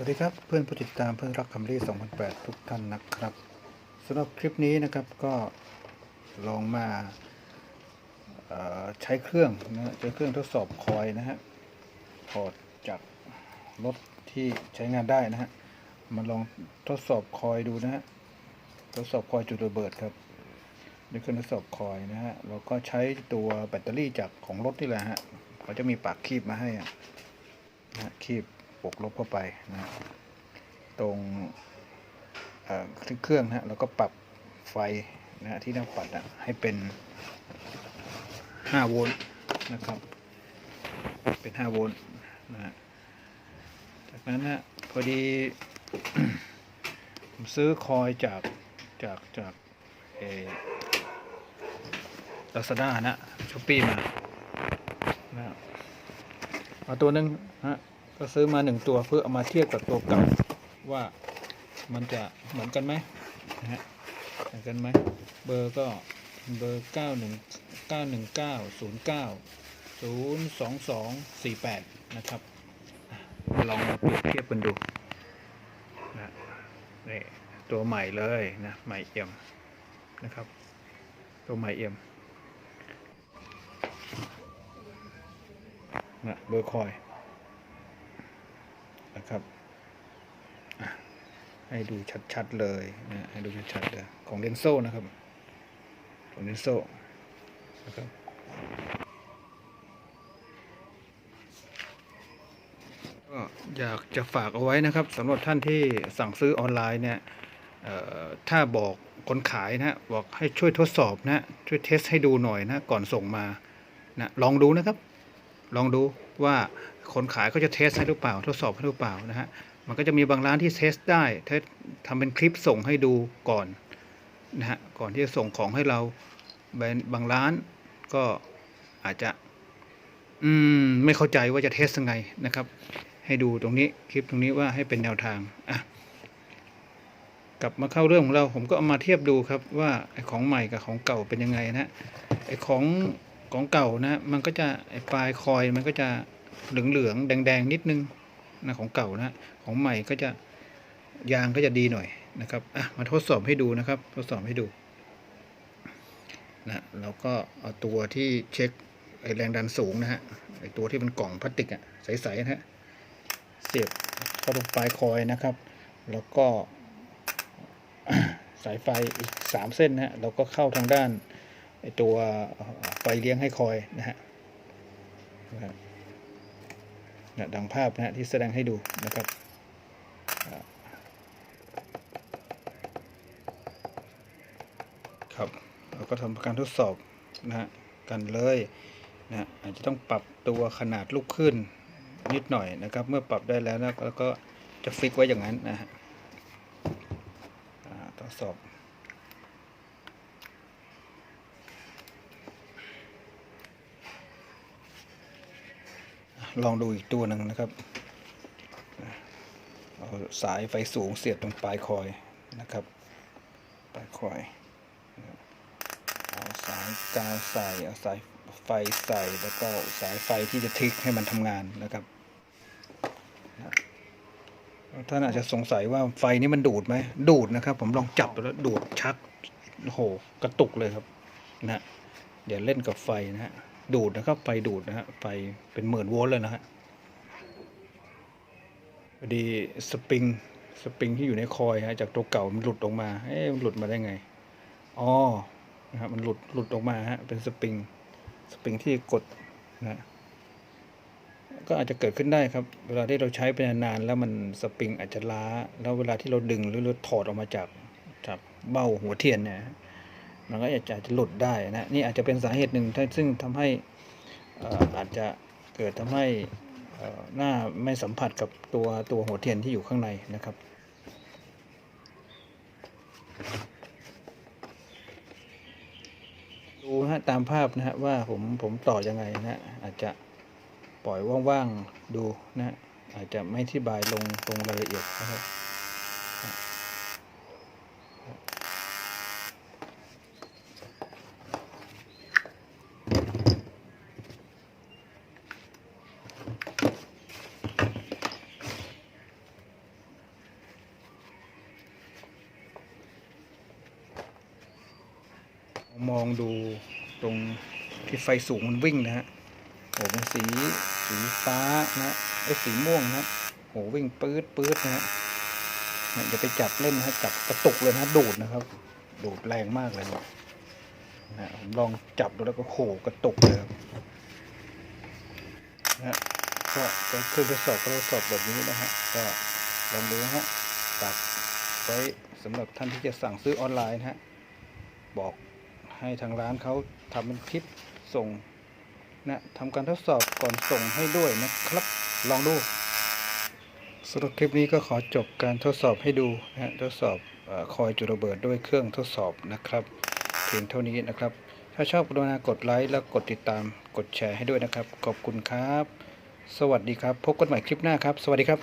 วัสดีครับเพื่อนผู้ติดตามเพื่อนรักคำรี2008 ทุกท่านนะครับสำหรับคลิปนี้นะครับก็ลองมาใช้เครื่องนะใช้เครื่องทดสอบคอยนะฮะถอดจากรถที่ใช้งานได้นะฮะมาลองทดสอบคอยดูนะฮะทดสอบคอยจุดระเบิดครับด้วยเครื่องทดสอบคอยนะฮะเราก็ใช้ตัวแบตเตอรี่จากของรถนี่แหละฮะเขาจะมีปากคีบมาให้อะนะฮะคีบ ปกลบเข้าไปนะตรงเครื่องนะฮะแล้วก็ปรับไฟนะที่หน้าปัดอะให้เป็น5โวลต์นะครับเป็น5โวลต์นะฮะจากนั้นนะพอดีผมซื้อคอยจากจากจากเอลาซาด้านะช้อปปี้มานะเอาตัวหนึ่งฮะ ก็ซื้อมาหนึ่งตัวเพื่อเอามาเทียบกับตัวเก่าว่ามันจะเหมือนกันไหมนะฮะเหมือนกันไหมเบอร์ก็เบอร์เก้าหนึ่งเก้าหนึ่งเก้าศูนย์เก้าศูนย์สองสองสี่แปดนะครับ ลองมาเปรียบเทียบกันดูนะนี่ตัวใหม่เลยนะใหม่เอี่ยมนะครับ ตัวใหม่เอี่ยมนะเบอร์คอย นะครับ ให้ดูชัดๆเลยนะให้ดูชัดๆเลยของเดนโซ่นะครับ ของเดนโซนะครับก็อยากจะฝากเอาไว้นะครับสำหรับท่านที่สั่งซื้อออนไลน์เนี่ยถ้าบอกคนขายนะบอกให้ช่วยทดสอบนะช่วยเทสให้ดูหน่อยนะก่อนส่งมานะลองดูนะครับ ลองดูว่าคนขายเขาจะเทสให้หรือเปล่า ทดสอบให้หรือเปล่านะฮะมันก็จะมีบางร้านที่เทสได้เทสทำเป็นคลิปส่งให้ดูก่อนนะฮะก่อนที่จะส่งของให้เราบางบางร้านก็อาจจะอืมไม่เข้าใจว่าจะเทสยังไงนะครับ ให้ดูตรงนี้คลิปตรงนี้ว่าให้เป็นแนวทางอะกลับมาเข้าเรื่องของเราผมก็เอามาเทียบดูครับว่าไอ้ของใหม่กับของเก่าเป็นยังไงนะฮะไอ้ของ ของเก่านะมันก็จะไอปลายคอยมันก็จะเหลืองเหลืองแดงแดงนิดนึงนะของเก่านะของใหม่ก็จะยางก็จะดีหน่อยนะครับอะมาทดสอบให้ดูนะครับ ทดสอบให้ดูนะแล้วก็เอาตัวที่เช็คไอแรงดันสูงนะฮะไอตัวที่เป็นกล่องพลาสติกอะใสๆนะฮะเสียบเข้าตรงปลายคอยนะครับ แล้วก็สายไฟอีกสามเส้นนะฮะเราก็เข้าทางด้าน ตัวไฟเลี้ยงให้คอยนะฮะนะดังภาพนะฮะที่แสดงให้ดูนะครับครับเราก็ทำการทดสอบนะฮะกันเลยนะอาจจะต้องปรับตัวขนาดลูกขึ้นนิดหน่อยนะครับ เมื่อปรับได้แล้วนะแล้วก็จะฟิกไว้อย่างนั้นนะฮะทดสอบ ลองดูอีกตัวหนึ่งนะครับเอาสายไฟสูงเสียบตรงปลายคอยนะครับ ปลายคอย เอาสายกาวใส่เอาสายไฟใส่แล้วก็สายไฟที่จะทิกให้มันทำงานนะครับท่านอาจจะสงสัยว่าไฟนี้มันดูดไหมดูดนะครับ ผมลองจับแล้วดูดชักโอ้โหกระตุกเลยครับนะเดี๋ยวเล่นกับไฟนะฮะ ดูดนะครับ ไฟดูดนะฮะไฟเป็นหมื่นโวลต์เลยนะฮะพอดีสปริงสปริงที่อยู่ในคอยฮะจากตัวเก่ามันหลุดออกมาเอ๊ะมันหลุดมาได้ไงอ๋อนะครับมันหลุดหลุดออกมาฮะเป็นสปริงสปริงที่กดนะก็อาจจะเกิดขึ้นได้ครับ เวลาที่เราใช้ไปนานๆแล้วมันสปริงอาจจะล้า แล้วเวลาที่เราดึงหรือเราถอดออกมาจากจากเบ้าหัวเทียนเนี่ย มันก็อาจจะหลุดได้นะนี่อาจจะเป็นสาเหตุหนึ่งที่ซึ่งทำให้อ่ออาจจะเกิดทำให้อ่อหน้าไม่สัมผัสกับตัวตัวหัวเทียนที่อยู่ข้างในนะครับดูนะฮะตามภาพนะฮะว่าผมผมต่อยังไงนะอาจจะปล่อยว่างๆดูนะอาจจะไม่อธิบายลงลงรายละเอียดนะครับ มองดูตรงที่ไฟสูงมันวิ่งนะฮะโอ้เป็นสีสีฟ้านะไอ้สีม่วงนะโอ้วิ่งปื๊ดปื๊ดนะฮะเนี่ยอย่าไปจับเล่นนะจับกระตุกเลยนะดูดนะครับ ดูดแรงมากเลยนะนะผมลองจับดูแล้วก็โหกระตุกเลยนะฮะก็เป็ครื่อทดสอบก็ทดสอบแบบนี้นะฮะก็ลองดูนะฮะฝากไว้สำหรับท่านที่จะสั่งซื้อออนไลน์นะฮะบอก ให้ทางร้านเขาทำเป็นคลิปส่งนะทำการทดสอบก่อนส่งให้ด้วยนะครับ ลองดูสำหรับคลิปนี้ก็ขอจบการทดสอบให้ดูนะฮะทดสอบอคอยจุดระเบิดด้วยเครื่องทดสอบนะครับเพียงเท่านี้นะครับ ถ้าชอบกรุณากดไลค์และกดติดตามกดแชร์ให้ด้วยนะครับ ขอบคุณครับ สวัสดีครับ พบกันใหม่คลิปหน้าครับ สวัสดีครับ